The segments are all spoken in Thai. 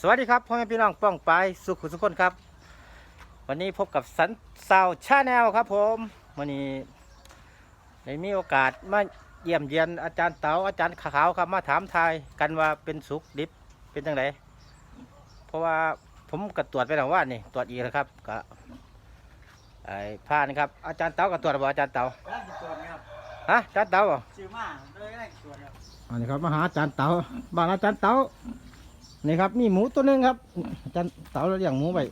สวัสดีครับพ่อแม่พี่น้องป้องปายสุขุสุขคนครับ วันนี้พบกับสันสาวชาแนลครับผมวันนี้ได้มีโอกาสมาเยี่ยมเยียนอาจารย์เต๋าอาจารย์ขาวครับมาถามทายกันว่าเป็นสุกดิบเป็นจังไงเพราะว่าผมก็ตรวจไปแล้วว่านี่ตรวจอีกแล้วครับก็ไอ้ผ่านครับอาจารย์เต๋าก็ตรวจบ่อาจารย์เต๋าได้กี่ตัวครับฮะอาจารย์เต๋าบ่ชื่อมาเลยได้กี่ตัวครับอันนี้ครับมาหาอาจารย์เต๋าบ้านอาจารย์เต๋า นี่ครับมีหมูตัวหนึงครับอาจารย์เต๋าเราเลี้ยงหมูไว้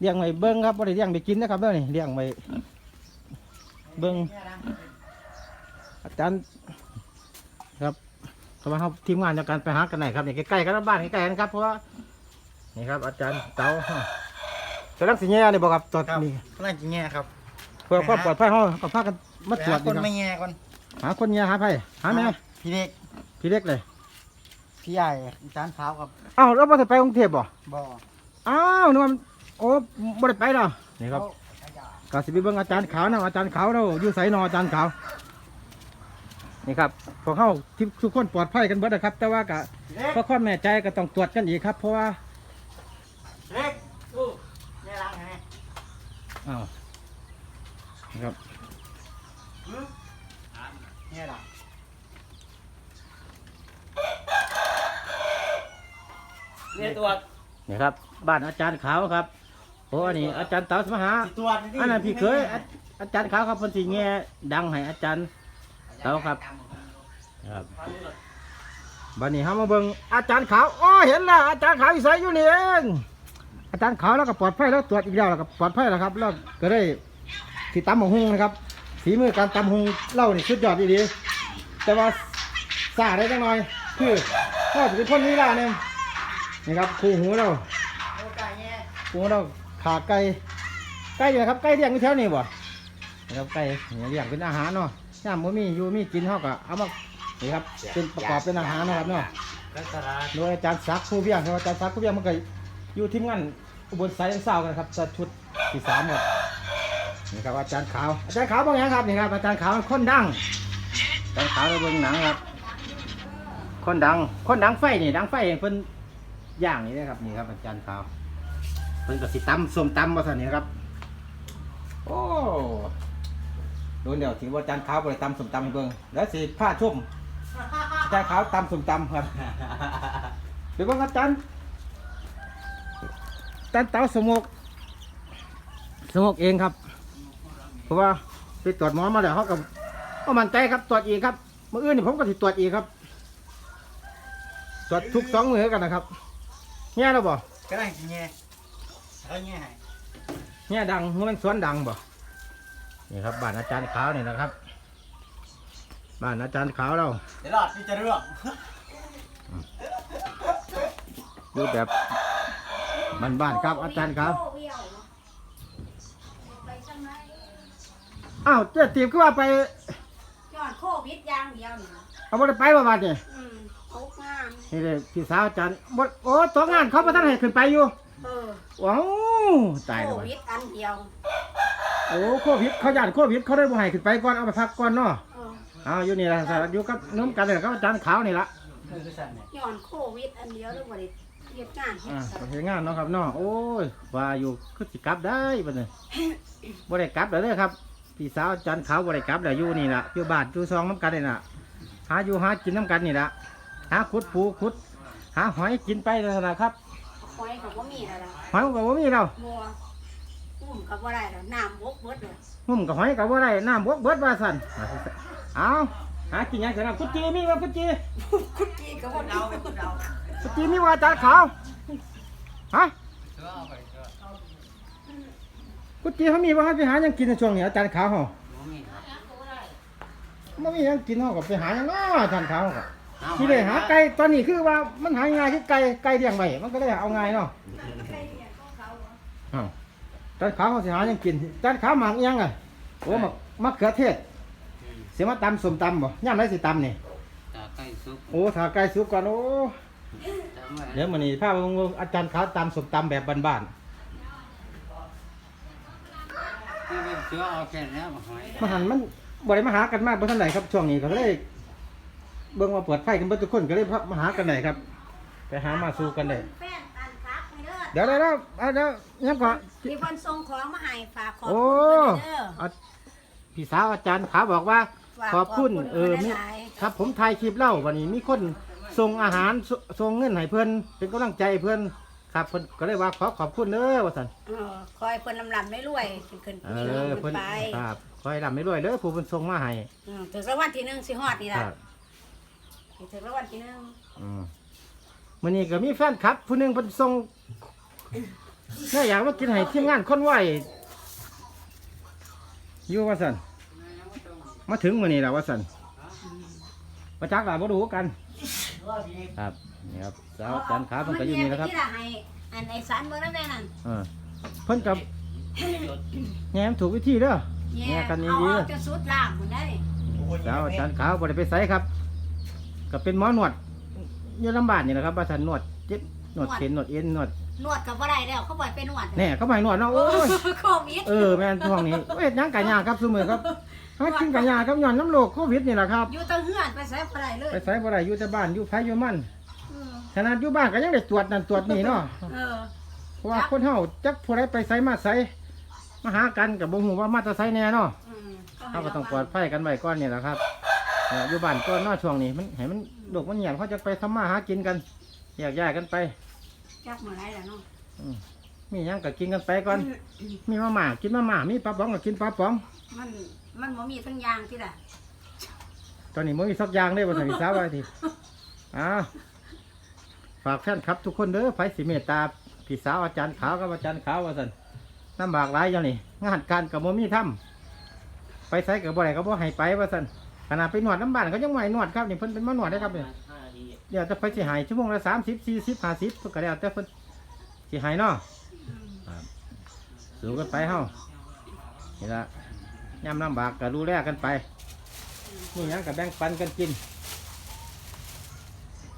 เลี้ยงไว้เบิ้งครับไม่ได้เลี้ยงไปกินนะครับเด้อนี่เลี้ยงไว้เบิ้งเนี่ยนะอาจารย์ครับก็มาครับทีมงานเดียวกันไปหากันไหนครับนี่ใกล้ๆกันนะบ้านใกล้ๆกันครับเพราะว่านี่ครับ อาจารย์เต๋าจะรักสิแง่นี่บอกครับตอนครับนี้น่าจะแง่ครับเพื่อความปลอดภัยเขาก็พากันมาตรวจคนนี่ครับไม่แง่ก่อนหาคนแง่หาไผหาแม่พี่เล็กพี่เล็กเลย พี่ใหญ่จานขาวครับเอ้าแล้วพอจะไปกรุงเทพบ่บ่ออ้าวนึกว่ามันโอ้บ่ได้ไปหรอนี่ครับเขาก็สิไปเบิ่งอาจารย์ขาวนะอาจารย์ขาวเราอยู่ไสนออาจารย์ขาวนี่ครับพวกเขาที่ทุกคนปลอดภัยกันเบิดนะครับ แต่ว่าก็พี่เล็กเพราะความแม่ใจก็ต้องตรวจกันอีกครับ เพราะว่าพี่เล็กดูแง่ล้างไงอ้าวนะครับแง่ล้าง เนี่ยตัวนี่ครับ บ้านอาจารย์ขาวครับโอ้อันนี้อาจารย์เต๋าสมหาสิตัวนี่อันนั้นพี่เคยอาอาจารย์ขาวครับเพิ่นสิแง่ดังให้อาจารย์เต๋าครับ ครับบัดนี้เฮามาเบิ่งอาจารย์ขาวอ๋อเห็นแล้วอาจารย์ขาวอีสายอยู่นี่เองอาจารย์ขาวแล้วก็ปลอดภัยแล้วตรวจอีกแล้วแล้วก็ปลอดภัยแล้วครับ แล้วก็ได้ที่ตำหมกหุงนะครับฝีมือการตำหุงเล่านี่สุดยอดดีๆแต่ว่าซาได้จังหน่อยคือพ่อจะเป็นคนนี้ล่ะเนี่ย นี่ครับคู่หูเราโอ้ไก่แง่ปูเราขาไก่ไก่อยู่นะครับไก่เลี้ยงอยู่แถวนี้บ่นะครับไก่เนี่ยเลี้ยงเป็นอาหารเนาะย่ามบ่มีอยู่มีกินเฮาก็เอามานี่ครับเป็นประกอบเป็นอาหารนะครับเนาะรัตลาดโดยอาจารย์ศักดิ์ผู้เพียงครับอาจารย์ศักดิ์ผู้เพียงมันก็อยู่ทีมงานอุบลไซน์เศร้ากันครับจะชุดที่สามครับนี่ครับอาจารย์ขาวอาจารย์ขาวบางอย่างครับนี่ครับอาจารย์ขาวคนดังอาจารย์ขาวเราเบิ่งหนังครับคนดังคนดังไฟนี่ดังไฟเพิ่น ย่างนี่นะครับนี่ครับอาจารย์ขาวเพิ่นก็สิตำส้มตำมาสันนี่ครับ โอ้โดนเดี๋ยวถึงว่าอาจานขาวไปตำส้มตำให้เบิ่งแล้วสิผ้าชุ่มอาจานขาวตำส้มตำครับเดี๋ยวเบิ่งครับจานจานเตาสมกสมกเองครับ เพราะว่าไปตรวจหมอมาแล้วเขาก็ก็มันใจครับตรวจอีกครับเมื่ออื่นผมก็สิตรวจอีกครับตรวจทุกสองมือกันนะครับ แง่แล้วบ่ก็ได้แง่แล้วแง่ให้เนี่ยดังมันสวนดังบ่นี่ครับบ้านอาจารย์ขาวนี่นะครับบ้านอาจารย์ขาวเราเดี๋ยวรอดพี่จะเรื่องอยู่แบบบ้านๆครับอาจารย์ครับอ้าวเจ๊ตีบก็ว่าไป ยอดโควิดอย่างเดียวนี่นะเอาบ่ได้ไปบ่บาดนี่อืมตกงา นนี่เลยพี่สาวอาจารย์บ่โอ้ตัวงานเขาบ่ทันให้ขึ้นไปอยู่เออว้าวตายโคแล้วบัดวิดอันเดียวโอ้โควิดเขาย่านโควิดเขาได้บ่ให้ขึ้นไปก่อนเอาไปพักก่อนเนาะเอออ้าวอยู่นี่ล่ะอยู่กับน้ำกันเลยครับอาจารย์ขาวนี่ล่ะคือคือสั่นเนี่ยย้อนโควิดอันเดียวแล้วบ่ได้เฮ็ดงานเฮ็ดอ่าสัไปตว์เฮ็ดงานเนาะครับเนาะโอ้ยว่าอยู่คือสิกลับได้บัดนี้บ่ได้กลับแล้วเด้อครับพี่สาวอาจันขาวบ่ได้กลับแล้วอยู่นี่ล่ะอยู่บ้านอยู่ซองน้ำกันนี่ล่ะหาอยู่หากินน้ำกันนี่ล่ะ หาขุดปูขุด หาหอยกินไปนั่นนะครับหอยก็บ่มีแล้วล่ะหอยมันก็บ่มีแล้วบัวอุ้มก็บ่ได้แล้วน้ำบกเบิดเลยหุ่มกับหอยก็บ่ได้น้ำบกเบิดว่าซั่นเอาหากินหยังซั่นนะกุจีมีบ่กุจีคุดจีก็บ่เอากุจีมีว่าอาจารย์ขาวฮะกุจีเขามีบ่ครับไปหาหยังกินในช่วงนี้อาจารย์ขาวเฮาไม่มีหยังกินเขาก็ไปหาหยังเนาะท่านเขาก็ ที่ได้หาไก่ตอนนี้คือว่ามันหาง่ายคือไก่ไก่เลี้ยงไว้มันก็ได้เอาง่ายเนาะอ้าวท่านเขาเขาสิหาหยังกินท่านเขาหมักอิหยังไงโอ้หมักมะเขือเทศเสียมาตำสมตำบ่ย่ำไรสิตำนี่ตาใกล้ซุปโอ้ถ้าไก่สุกก่อนโอ้จำไว้เดี๋ยวมันนี่พาไปเบิ่งอาจารย์เขาตำสมตำแบบบ้านที่เป็นเสือเอาแค่นี้มาหอยๆมาหันมันบ่ได้มาหากันมากบ่ทันไหนครับช่วงนี้ก็เลย เบิ่งมาเปิดไฟกันเบิดทุกคนก็เลยมาหากันไหนครับ ไปหามาสู้กันได้แฟนอันขเดี๋ยวเดี๋ยวเดี๋ยวเอาเดี๋ยวยังก่อนมีคนส่งของมาให้ฝากขอบโอ้คุณเพิ่นเด้อเอาพี่สาวอาจารย์ขาบอกว่า ฝากขอบคุณเออมีมีครับผมถ่ายคลิปเล่าวันนี้มีคนส่งอาหารสส่งเงินให้เพื่อนเป็นกำลังใจให้เพื่อนครับเพื่อนก็เลยว่าขอขอบคุณเด้อว่าสันเออคอยเพิ่นลำลำไม่รวยขึ้นขึ้นเอขึ้นอขึ้เพื่อนนไปครับคอยรับไม่รวยเด้อผู้เพื่อนส่งมาให้ อืมถึงรางวัลที่หนึ่งสิฮอดนี่คล่ะรับ ถึงรางวัลที่หนึ่งอืมวันนี้ก็มีแฟนครับ ผู้หนึงเพิ่นส่งน่าอยากมากินให้ทีมงานคนไหวอยู่ว่าสันมาถึงมื้อนี้แล้วว่าสันมาจักหลายบ่รู้กัน ครับนี่ครับสาวอาจารย์ขาเพิ่นก็อยู่นี่แล้วครับ ที่ละให้อันไอ้สารเมืองนั่นแน่นั่นเออเพิ่นกับแง้มถูกวิธีเด้อแย่แย่กันเอาดีออกจะสุดล่างหมดได้ๆสาวอาจารย์ขาวบ่ได้ไปไสครับ ก็เป็นหมอหนวดอยู่ลำบากนี่แหละครับว่าท่านนวดเจ็บนวดเข็นนวดเอ็นนวดนวดกับว่าได้แล้วเขาบอกไปนวดแน่เขาไม่นวดเนาะโอ้ยโควิดเออแม่นช่วงนี้เฮ็ดหยังกะยากครับซุมื้อครับหากินกะยากครับย้อนน้ำโรคโควิดนี่แหละครับอยู่แตั้งเฮือนไปใส่บ่ได้เลยไปไสบ่ได้อยู่แต่บ้านอยู่ไผอยู่มันเออขนาดอยู่บ้านก็ยังได้ตรวจนั่นตรวจนี่เนาะเออเพราะว่าคนเฮาจักผู้ใดไปไสมาไสมาหากันก็บ่ฮู้ว่ามาแต่ไสแน่เนาะอืมเขาก็ต้องปลอดภัยกันไว้ก่อนนี่แหละครับเอ่ออยู่บ้านก็นอกช่วงนี้มันให้มันโลกมันเงียบเขาจะไปทำมาหากินกันแยกย้ายกันไปจักมื้อไหนล่ะเนาะอืมมีหยังก็กินกันไปก่อน มีมาม่ากินมาม่ามีปลาป๋องก็กินปลาป๋อง มันมันบ่มีทั้งอย่างที่ล่ะตอนนี้มันมีสักอย่างได้บนสาวิสาวไว้ทีอ้าวฝากแฟนครับ ทุกคนเด้อไผสิเมตตาพี่สาวอาจารย์ขาวกับอาจารย์ขาวว่าสันลำบากหลายอย่างนี่งานการกับโมมีทำไปใส่กับบ่ได้ก็บ่ให้ไปว่าสัน ขนาดไปนวดน้ำบ้านเขายังไม่ให้นวดครับนี่เพิ่นเป็นมานวดได้ครับเนี่ยเดี๋ยวจะไปสิหายชั่วโมงละสามสิบสี่สิบห้าสิบก็แล้วแต่เพิ่นสิหายเนาะครับสู้กันไปเฮานี่ละย่ำลำบากก็ดูแลกันไปนี่หยังก็แบ่งปันกันกิน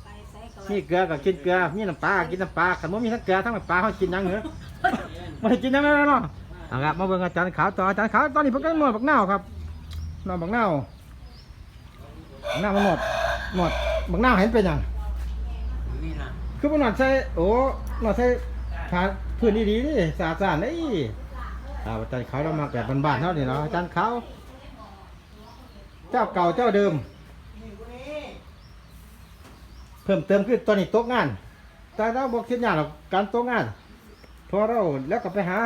ไปใส่ก็มีเกลือก็กินเกลือมีน้ำปลาก็กินน้ำปลาขันบ่มีทั้งเกลือทั้งน้ำปลาเขากินหยังเหรอไม่ได้กินหยังแล้วเนาะเอาครับมาเบิ่งอาจารย์ขาวต่ออาจารย์ขาวตอนนี้เพิ่นก็นวดบักนาวครับนวดบักนา วบักนาวมันนวดนวดบักนาวเห็นเป็นหยังมีนะคือมันหนอดใส่โอ้หนอดใส่ผ่าพื้นดีๆนี่สะอาดๆนี่อาอาจารย์เขาเรามาแบบบ้านๆเท่านี้เนาะอาจารย์เขา เจ้าเก่าเจ้าเดิม เพิ่มเติมคือตอนนี้โต๊ะงาน แต่เราบอกคิดยากหรอกการโต๊ะงานเพอเราแล้วก็ไปหา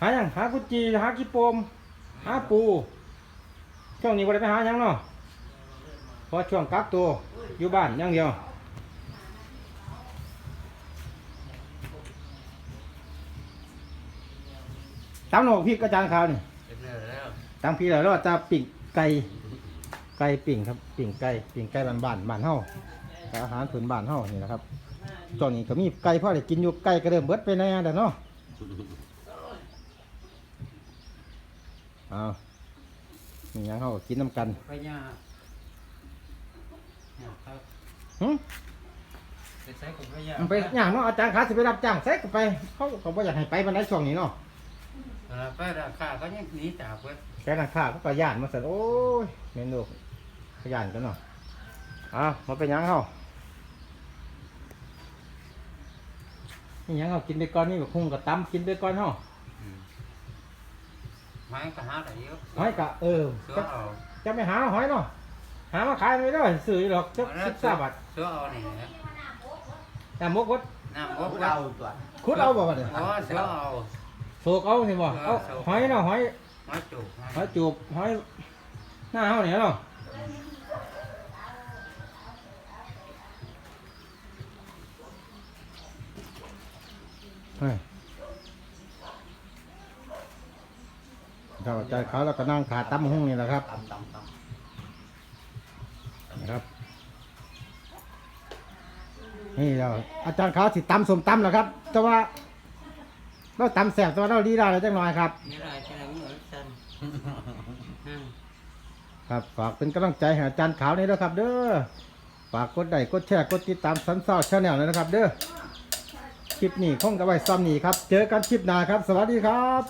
หาอย่างหากุจีหากีโปมหาปูช่วงนี้บ่ได้ไปหาหยังเนาะเพอช่วงกักตัวอยู่บ้านอย่างเดียวตำหนกพริกกระจานขาวนี่เป็นแล้วตำพริกแล้วเราจะปิ่งไก่ไก่ปิ่งครับปิ่งไก่ปิ่งไก่บ้านบ้านๆบ้านเฮาอาหารผืนบ้านเฮานี่นะครับตอนนี้ก็มีไก่พ่อได้กินอยู่ไก่ก็เริ่มเบิดไปแน่เด้อเนาะเอามีหยังเฮากินน้ำกันไปย่าเนี่ยครับ หึไปใช้กับไปย่ามันไปอย่างเนาะอาจารย์ขาสิไปรับจ้างใส่ก็ไป เขาก็บ่อยากให้ไปบันไดช่วงนี้เนาะเวลาไปราคาก็ยังหนีจากเว้ยแค่นักข่าก็กระยานมาสั่นโอ้ยเมนูขยันกันเนาะอะมาเป็นหยังเขานี่หยังเขากินไปก่อนนี่แบบคงกับตำกินไปก่อนเฮาไม้ก็หาได้เยอะหอยกะเออเสือจะเอาจะไม่หาหอยเนาะหามาขายไม่ได้ซื้อหรอกจะสิบสามบาทเสือเอานี่นะแต่มกวดน้ำบกเราเราตัวคุดเอาบ่วะเนี่ยอ๋อเสือเอาโศกเอาสิบ่เอาหอยเนาะหอยไม้จุกหอยจูบหอยหน้าเฮาเนี่ยเนาะเฮ้ยครับอาจารย์เขาแล้วก็นั่งขาตั้มห้องนี่แหละครับตำตำตนะครับ นี่เราอาจารย์เขาสิตำสมตำแหละครับ แต่ว่าเราตำแสบแต่ว่าเราดีได้เลยจังหน่อยครับ ไม่ได้ใช่ไหมเหมือนกันครับฝากเป็นกำลังใจให้อาจารย์ขาวนี่ด้วยครับ เด้อฝากกดไลค์กดแชร์กดติดตามสันเศร้าชาแนลเลยนะครับ เด้อคลิปนี้คงกับไว้ซ้ำนี่ครับ เจอกันคลิปหน้าครับ สวัสดีครับ